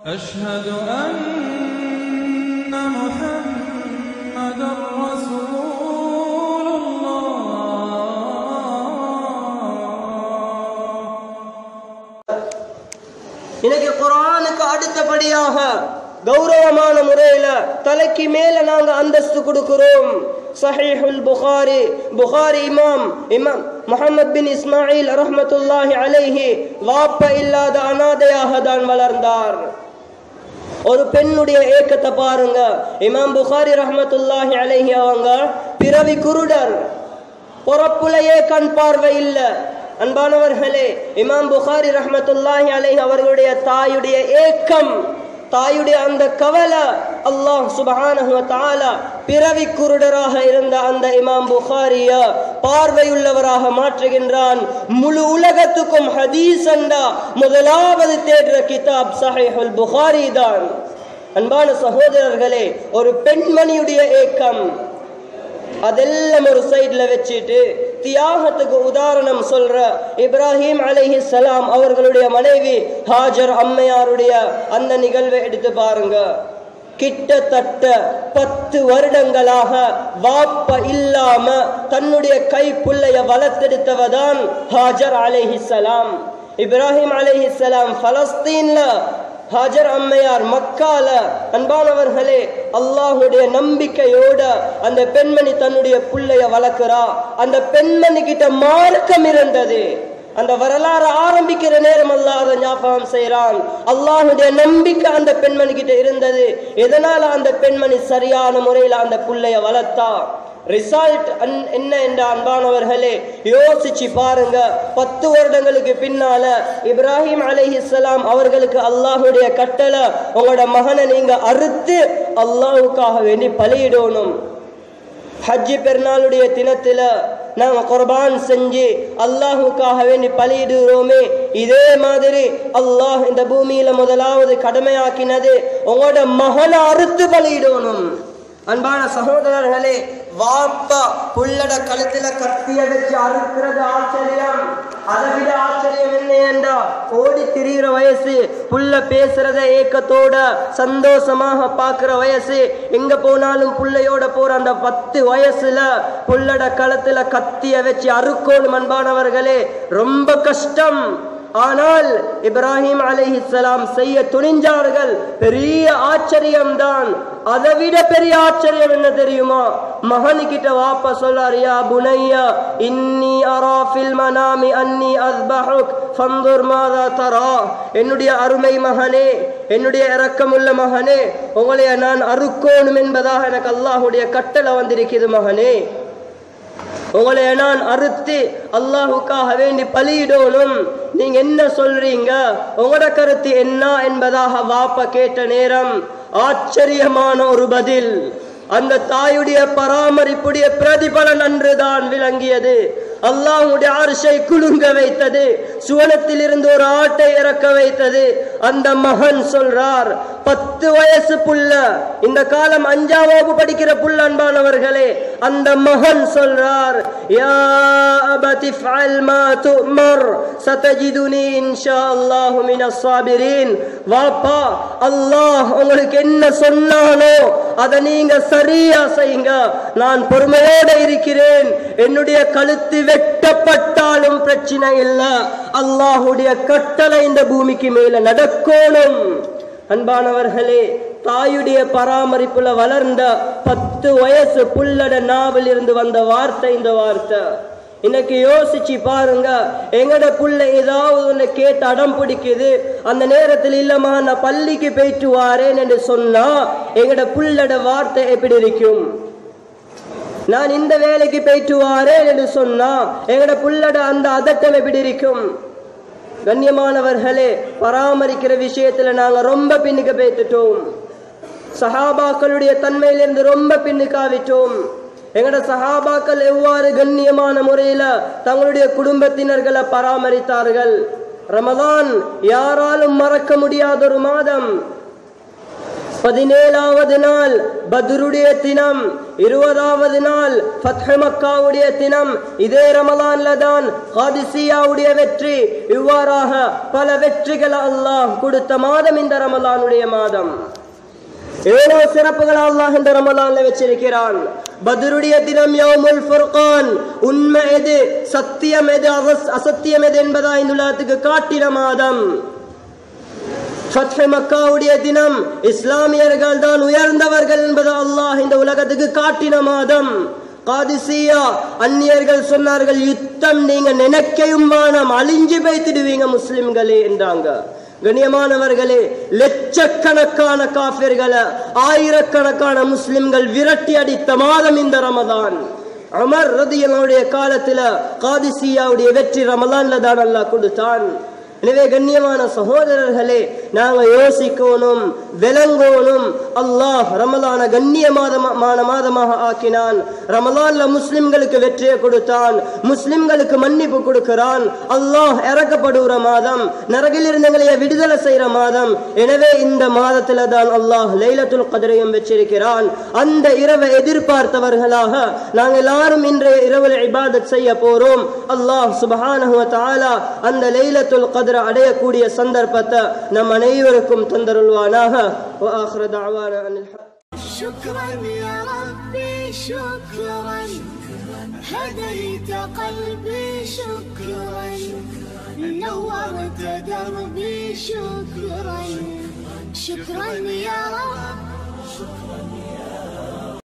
أشهد أن محمدا رسول الله இன்னைக்கு குரானுக்கு அடுத்தபடியாக கௌரவமான முறையில தலைக்கு மேல நாங்க அந்தஸ்து கொடுக்கிறோம் சஹீஹுல் புகாரி புகாரி இமாம் இமாம் முஹம்மத் பின் இஸ்மாயில் ரஹ்மத்துல்லாஹி அலைஹி வாப்ப இல்லாத அனாதையாக தான் வளர்ந்தார் ஒரு பெண்ணுடைய ஏக்கத்தை பாருங்க. இமாம் புகாரி ரஹமத்துல்லாஹி அலைஹி அவங்க பிறவி குருடர். பொறப்புலையே கண் பார்வை இல்ல. அன்பானவர்களே இமாம் புகாரி ரஹமத்துல்லாஹி அலைஹி அவர்களுடைய தாயுடைய ஏக்கம் தாயுடைய அந்த கவலை அல்லாஹ் சுபஹானஹு வ தஆலா பிறவி குருடராக இருந்த அந்த இமாம் புகாரிய பார்வையுள்ளவராக மாற்றுகின்றான். முழு உலகத்துக்கும் ஹதீஸ் அண்டா முதலாவது தேடுற கிதாப் சஹேஹுல் புகாரி தான். அன்பான சகோதரர்களே ஒரு பெண்மணியுடைய ஏக்கம். அதெல்லாம் ஒரு சைட்ல வச்சுட்டு தியாகத்துக்கு உதாரணம் சொல்ற இப்ராஹிம் அலிஹி சலாம் அவர்களுடைய மனைவி ஹாஜர் அம்மையாருடைய அந்த நிகழ்வை எடுத்து பாருங்க. கிட்டத்தட்ட பத்து வருடங்களாக வாப்ப இல்லாம தன்னுடைய கை புள்ளைய வளர்த்தெடுத்தவதான் ஹாஜர் அலேஹிசலாம் இப்ராஹிம் அலேஹிசலாம் பலஸ்தீன்ல ஹாஜர் அம்மையார் மக்கால அன்பானவர்களே அல்லாஹுடைய நம்பிக்கையோட அந்த பெண்மணி தன்னுடைய புள்ளைய வளர்க்கிறா. அந்த பெண்மணி கிட்ட மார்க்கம் இருந்தது. அந்த வரலாறு ஆரம்பிக்கிற நேரம் அல்லாஹ் அதை ஞாபகம் செய்கிறான். அல்லாஹுடைய நம்பிக்கை அந்த பெண்மணி கிட்ட இருந்தது. எதனால அந்த பெண்மணி சரியான முறையில் அந்த புள்ளைய வளர்த்தா? ரிசல்ட் என்ன என்ற அன்பானவர்களே யோசிச்சு பாருங்க. பத்து வருடங்களுக்கு பின்னால இப்ராஹிம் அலைஹிஸ்ஸலாம் அவர்களுக்கு அல்லாஹுடைய கட்டளை உங்களோட மகனை நீங்க அறுத்து அல்லாஹுக்காக வேண்டி பலியிடணும். ஹஜ்ஜி பெருநாளுடைய தினத்துல நாம் குர்பான் செஞ்சு அல்லாஹுக்காக வேண்டி பலியிடுகிறோமே. இதே மாதிரி அல்லாஹ் இந்த பூமியில முதலாவது கடமையாக்கினது உங்களோட மகனை அறுத்து பலியிடணும். அன்பான சகோதரர்களே வாப்பா புள்ளட கழுத்துல கத்திய வச்சு அறுக்கிறது ஆச்சரியம். அதைவிட ஆச்சரியம் என்ன என்றா ஓடி திரிகிற வயசு புள்ள பேசுறத ஏக்கத்தோட சந்தோஷமாக பார்க்குற வயசு எங்க போனாலும் புள்ளையோட போற அந்த பத்து வயசுல புள்ளட களத்துல கத்திய வச்சு அறுக்கோணும் அன்பானவர்களே ரொம்ப கஷ்டம். ஆனால் இப்ராஹிம் அலைஹிஸ்ஸலாம் செய்ய துணிஞ்சார்கள். பெரிய ஆச்சரியம்தான். அதை விட பெரிய ஆச்சரியம் என்ன தெரியுமா? மகனுக்கிட்ட வாப்பா சொல்றார் யா புனையா இன்னி அரா ஃபில் மனாமி அன்னி அஸ்பஹுக் ஃபந்துர் மாதா தரா. என்னுடைய அருமை மகனே என்னுடைய இரக்கமுள்ள மகனே உங்களைய நான் அறுக்கோணும் என்பதாக எனக்கு அல்லாஹுடைய கட்டளை வந்திருக்குது மகனே. உங்களை நான் அறுத்து அல்லாஹுக்காக வேண்டி பலியிடணும் நீங்க என்ன சொல்றீங்க? உங்களோட கருத்து என்ன என்பதாக வாப்ப கேட்ட நேரம் ஆச்சரியமான ஒரு பதில். அந்த தாயுடைய பராமரிப்புடைய பிரதிபலன் அன்றுதான் விளங்கியது. அல்லாஹுடைய அரசை குலுங்க வைத்தது சுவனத்தில் இருந்து ஒரு ஆட்டை இறக்க வைத்தது. அந்த மகன் சொல்றார் பத்து வயசு புள்ள இந்த காலம் அஞ்சாம் வகுப்பு படிக்கிற புள்ள அன்பானவர்களே அந்த மகன் சொல்றார் யா அபதி ஃபஅல் மா துமர் சதஜிதுனி இன்ஷா அல்லாஹு மினஸ் சாபிரீன் வாப்பா அல்லாஹ் உங்களுக்கு என்ன சொன்னானோ அதை நீங்க சரியா செய்யுங்க. நான் பொறுமையோட இருக்கிறேன். என்னுடைய கழுத்து வெட்டப்பட்டாலும் பிரச்சனை இல்லை. அல்லாஹுடைய கட்டளை இந்த பூமிக்கு மேல நடக்கணும். அன்பானவர்களே தாயுடைய பராமரிப்புல வளர்ந்த பத்து வயசு புல்லட நாவில் இருந்து வந்த வார்த்தை இந்த வார்த்தை. இன்னைக்கு யோசிச்சு பாருங்க எங்கட புள்ள ஏதாவது ஒன்று கேட்டு அடம் பிடிக்குது. அந்த நேரத்தில் இல்லம்மா நான் பள்ளிக்கு போயிட்டு வாரேன் என்று சொன்னா எங்கட புள்ளட வார்த்தை எப்படி இருக்கும்? நான் இந்த வேலைக்கு போயிட்டு வாரேன் என்று சொன்னா எங்கட புள்ளட அந்த அதட்டம் எப்படி இருக்கும்? கண்ணியமானவர்களே பராமரிக்கிற விஷயத்துல நாங்க ரொம்ப பின்னுக்கு பேத்துட்டோம் சஹாபாக்களுடைய தன்மையிலிருந்து ரொம்ப பின்னுக்காவிட்டோம். எங்கட சஹாபாக்கள் எவ்வாறு கண்ணியமான முறையில தங்களுடைய குடும்பத்தினர்களை பராமரித்தார்கள்? ரமதான் யாராலும் மறக்க முடியாத ஒரு மாதம். பதினேழாவது நாள் பத்ருடைய தினம் இருபதாவது நாள் ஃபத்ஹ மக்காவுடைய தினம். இதே ரமலான்ல தான் காதிசியாவுடைய வெற்றி. இவ்வாறாக பல வெற்றிகளை அல்லாஹ் கொடுத்த மாதம் இந்த ரமலானுடைய மாதம். எவ்வளவு சிறப்புகள் அல்லாஹ் இந்த ரமலான்ல வச்சிருக்கிறான். பதருடைய தினம் யௌமுல் ஃபுர்கான். உண்மை எது? சத்தியம் எது? அசத்தியம் எது என்பதா இந்த உலகத்துக்கு காட்டின மாதம். ஃபத்ஹ் மக்காவுடைய தினம் இஸ்லாமியர்கள் தான் உயர்ந்தவர்கள் என்பது அல்லாஹ் இந்த உலகத்துக்கு காட்டின மாதம். காதிசியா அந்நியர்கள் சொன்னார்கள் யுத்தம் நீங்க நினைக்கையும் வானம் அழிஞ்சு வைத்திடுவீங்க முஸ்லிம்களே என்றாங்க. கண்ணியமானவர்களே லட்சக்கணக்கான காஃபிர்களை ஆயிரக்கணக்கான முஸ்லிம்கள் விரட்டி அடித்த மாதம் இந்த ரமதான். அமர் ரதியனுடைய காலத்துல காதிசியாவுடைய வெற்றி ரமலான்ல தான் அல்லாஹ் கொடுத்தான். எனவே கண்ணியமான சகோதரர்களே நாங்க யோசிக்கணும் விளங்கணும். அல்லாஹ் ரமலான கண்ணியமான மாதமாக ஆக்கினான். ரமலான்ல முஸ்லிம்களுக்கு வெற்றியை கொடுத்தான். முஸ்லிம்களுக்கு மன்னிப்பு கொடுக்கிறான். அல்லாஹ் இறக்கப்படுகிற மாதம் நரகில் இருந்தவங்களைய விடுதலை செய்யற மாதம். எனவே இந்த மாதத்துல தான் அல்லாஹ் லைலத்துல் கதிரையும் வச்சிருக்கிறான். அந்த இரவை எதிர்பார்த்தவர்களாக நாங்கள் எல்லாரும் இன்றைய இரவில் இபாதத் செய்ய போறோம். அல்லாஹ் சுபஹானஹு தஆலா அந்த லைலத்துல் கத்ர அடையக்கூடிய சந்தர்ப்பத்தை நம்ம أنيوركم تندر الواناها وآخر دعوانا أن الحق شكرا يا ربي شكرا. هديت قلبي شكرا. نورت دربي شكرا. شكرا يا رب. شكرا يا